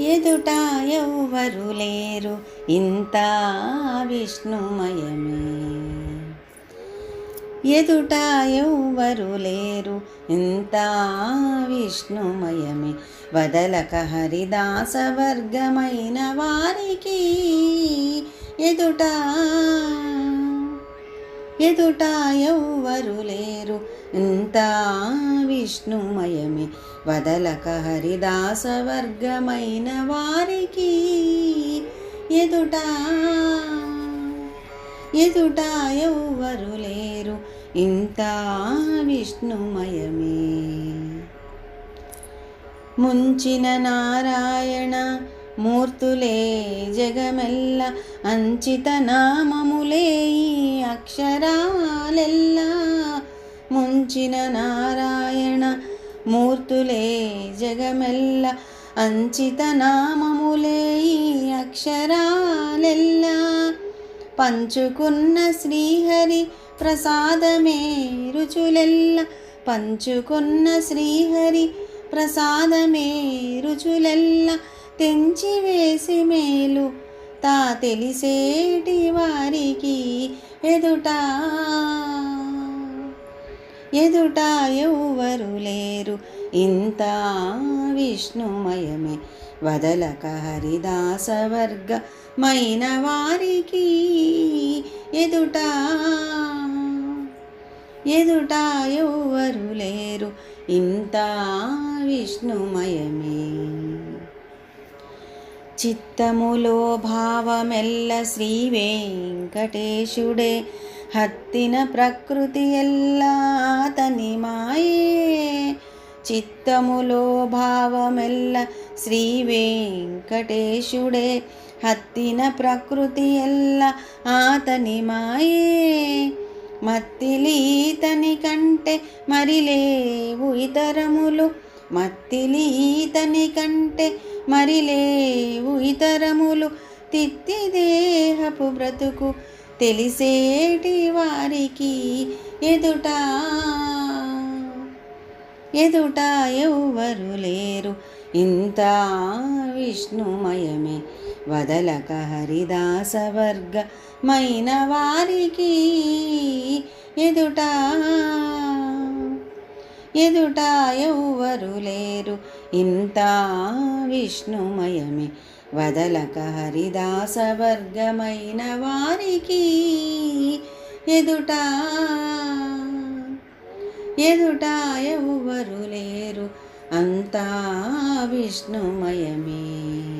ఎదుట ఎవ్వరు లేరు ఇంత విష్ణుమయమే. ఎదుట ఎవ్వరు లేరు ఇంత విష్ణుమయమే. వదలక హరిదాస వర్గమైన వారికి ఎదుట ఎదుట ఎవ్వరు లేరు. ఇంత విష్ణుమయమే. వదలక హరిదాస వర్గమైన వారికి ఎదుట ఎదుట ఎవ్వరు లేరు. ఇంత విష్ణుమయమే. ముంచిన నారాయణ మూర్తులే జగమెల్ల అంచిత నామములే ఈ అక్షరాలెల్ల. ముంచిన నారాయణ మూర్తులే జగమెల్ల అంచిత నామములే ఈ అక్షరాలెల్ల. పంచుకున్న శ్రీహరి ప్రసాదమే రుచులెల్ల. పంచుకున్న శ్రీహరి ప్రసాదమే రుచులెల్ల. తెంచి వేసి మేలు. తా తెలిసేటి వారికి ఎదుట ఎదుట ఎవ్వరు లేరు. ఇంత విష్ణుమయమే వదలక హరిదాసవర్గమైన వారికి ఎదుట ఎదుట ఎవ్వరు లేరు. ఇంత విష్ణుమయమే చిత్తములో భావమెల్ల శ్రీ వెంకటేశుడే హత్తిన ప్రకృతి ఎల్లా అతని మాయే. చిత్తములో భావమెల్ల శ్రీ వెంకటేశుడే హత్తిన ప్రకృతి ఎల్ల ఆతని మాయే. మత్తిలీతని కంటే మరి లేవు మత్తిలి ఈతని కంటే మరి లేవు ఇతరములు తిత్తి దేహపు బ్రతుకు తెలిసేటి వారికి ఎదుట ఎదుట ఎవ్వరు లేరు. ఇంత విష్ణుమయమే వదలక హరిదాస వర్గమైన వారికి ఎదుట ఎదుట ఎవ్వరు లేరు. ఇంత విష్ణుమయమే. వదలక హరిదాస వర్గమైన వారికి ఎదుట ఎదుట ఎవ్వరు లేరు. అంతా విష్ణుమయమే.